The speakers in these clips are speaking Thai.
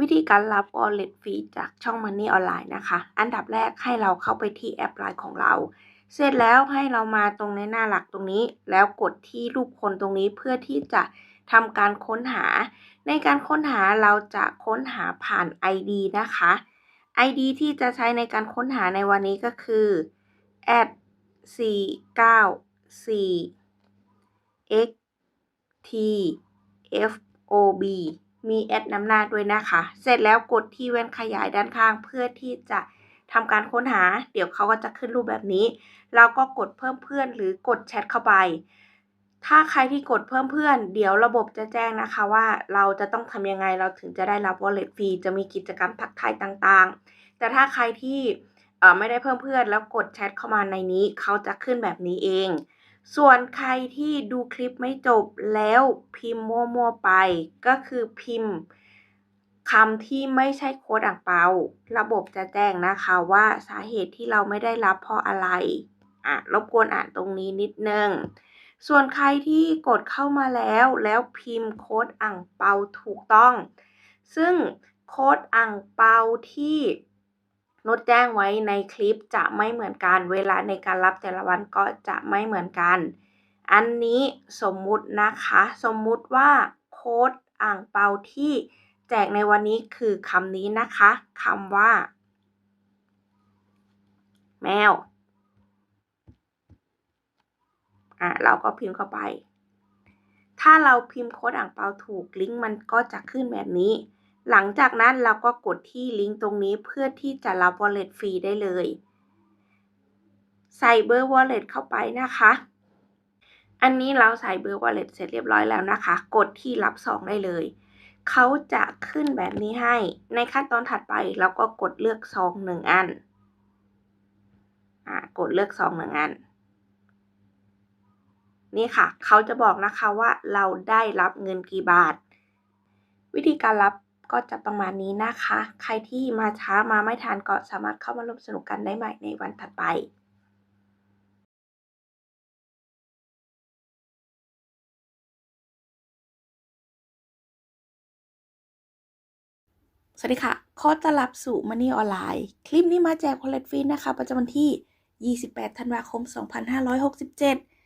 วิธีการรับ Wallet ฟรีจากช่อง Money Online นะคะ อันดับแรกให้เราเข้าไปที่แอป LINE ของเรา เสร็จแล้วให้เรามาตรงในหน้าหลักตรงนี้ แล้วกดที่รูปคนตรงนี้เพื่อที่จะทำการค้นหา ในการค้นหาเราจะค้นหาผ่าน ID นะคะ ID ที่จะใช้ในการค้นหาในวันนี้ก็คือ at 494 x t f o b มีแอดนำหน้าด้วยนะคะ เสร็จแล้วกดที่แว่นขยายด้านข้างเพื่อที่จะทำการค้นหา เดี๋ยวเขาก็จะขึ้นรูปแบบนี้ เราก็กดเพิ่มเพื่อนหรือกดแชทเข้าไป ถ้าใครที่กดเพิ่มเพื่อน เดี๋ยวระบบจะแจ้งนะคะว่าเราจะต้องทำยังไงเราถึงจะได้รับ wallet ฟรีจะมีกิจกรรมทักทายต่างๆ แต่ถ้าใครที่ไม่ได้เพิ่มเพื่อนแล้วกดแชทเข้ามาในนี้ เขาจะขึ้นแบบนี้เอง ส่วนใครที่ดูคลิปไม่จบแล้วพิมพ์มั่วๆไป ก็คือพิมพ์คำที่ไม่ใช่โค้ดอ่างเปา ระบบจะแจ้งนะคะว่าสาเหตุที่เราไม่ได้รับเพราะอะไร อะ รบกวนอ่านตรงนี้นิดนึง ส่วนใครที่กดเข้ามาแล้วแล้วพิมพ์โค้ดอ่างเปาถูกต้อง ซึ่งโค้ดอ่างเปาที่ นดแจ้งไว้ในคลิปจะไม่เหมือนกัน เวลาในการรับแต่ละวันก็จะไม่เหมือนกัน อันนี้สมมุตินะคะ สมมุติว่าโค้ดอ่างเปาที่แจกในวันนี้คือคำนี้นะคะคำว่า แมวอะเราก็พิมพ์เข้าไป ถ้าเราพิมพ์โค้ดอ่างเปาถูกลิงก์มันก็จะขึ้นแบบนี้ หลังจากนั้นเราก็กดที่ลิงก์ตรงนี้เพื่อที่จะรับ wallet ฟรีได้เลย ใส่เบอร์ wallet เข้าไปนะคะ อันนี้เราใส่เบอร์ wallet เสร็จเรียบร้อยแล้วนะคะ กดที่รับซองได้เลย เขาจะขึ้นแบบนี้ให้ ในขั้นตอนถัดไปเราก็กดเลือกซองหนึ่งอันกดเลือกซองหนึ่งอัน นี่ค่ะ เขาจะบอกนะคะว่าเราได้รับเงินกี่บาท วิธีการรับ ก็จะประมาณนี้นะคะ ใครที่มาช้ามาไม่ทันก็สามารถเข้ามาร่วมสนุกกันได้ใหม่ในวันถัดไปสวัสดีค่ะขอต้อนรับสู่ Money ออนไลน์ คลิปนี้มาแจก wallet ฟรีนะคะ ประจำวันที่ 28 ธันวาคม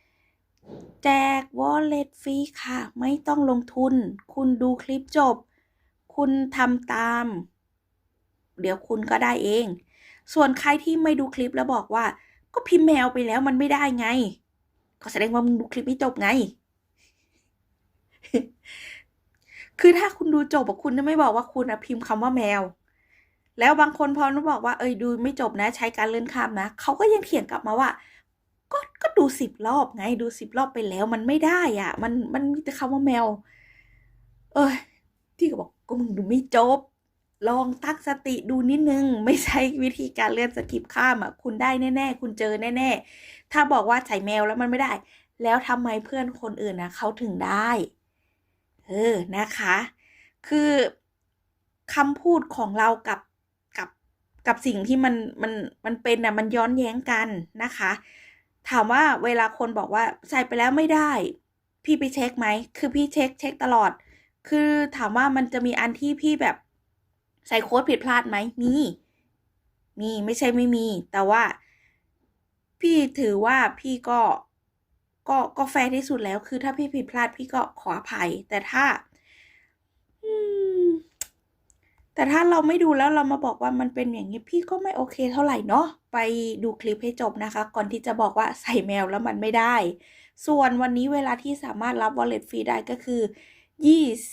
2567 แจก wallet ฟรีค่ะ ไม่ต้องลงทุน คุณดูคลิปจบ คุณทำตาม เดี๋ยวคุณก็ได้เอง ส่วนใครที่ไม่ดูคลิปแล้วบอกว่า ก็พิมพ์แมวไปแล้วมันไม่ได้ไง ก็แสดงว่ามึงดูคลิปไม่จบไง คือถ้าคุณดูจบคุณจะไม่บอกว่าคุณอะพิมพ์คำว่าแมว แล้วบางคนพอนุบอกว่าเอ้ยดูไม่จบนะ ใช้การเลื่อนข้ามนะเขาก็ยังเถียงกลับมาว่าก็ก็ดูสิบรอบไง ดูสิบรอบไปแล้วมันไม่ได้อะ มันมันมีแต่คำว่าแมว เอ้ย มึงดูไม่จบ ลองตั้งสติดูนิดนึง ไม่ใช่วิธีการเลื่อนสกิปข้ามอะคุณได้แน่ๆ คุณเจอแน่ ๆ ถ้าบอกว่าใส่แมวแล้วมันไม่ได้ แล้วทำไมเพื่อนคนอื่นนะเขาถึงได้เออนะคะ คือคำพูดของเรากับกับกับสิ่งที่มันมันมันเป็นน่ะมันย้อนแย้งกันนะคะ ถามว่าเวลาคนบอกว่าใส่ไปแล้วไม่ได้ พี่ไปเช็คไหม คือพี่เช็คเช็คตลอด คือถามว่ามันจะมีอันที่พี่แบบใส่โค้ดผิดพลาดไหมมี มีไม่ใช่ไม่มี แต่ว่า พี่ถือว่าพี่ก็ก็ก็แฟร์ที่สุดแล้ว คือถ้าพี่ผิดพลาดพี่ก็ขออภัย แต่ถ้าแต่ถ้าเราไม่ดูแล้วเรามาบอกว่ามันเป็นอย่างนี้พี่ก็ไม่โอเคเท่าไหร่เนาะไปดูคลิปให้จบนะคะ ก่อนที่จะบอกว่าใส่แมวแล้วมันไม่ได้ ส่วนวันนี้เวลาที่สามารถรับ wallet ฟรีได้ก็คือ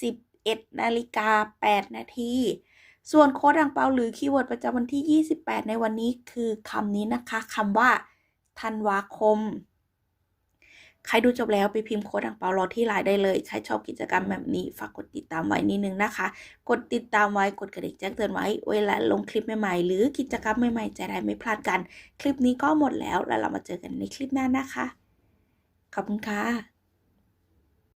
21นาฬิกา8นาที ส่วนโค้ดอ่างเปาหรือคีย์เวิร์ดประจำวันที่ 28 ในวันนี้คือคำนี้นะคะคำว่าธันวาคม ใครดูจบแล้วไปพิมพ์โค้ดอ่างเปารอที่ไลน์ได้เลย ใครชอบกิจกรรมแบบนี้ฝากกดติดตามไว้นิดนึงนะคะ กดติดตามไว้กดกระดิ่งแจ้งเตือนไว้ เวลาลงคลิปใหม่ๆ หรือกิจกรรมใหม่ๆจะได้ไม่พลาดกัน คลิปนี้ก็หมดแล้วแล้วเรามาเจอกันในคลิปหน้านะคะ ขอบคุณค่ะ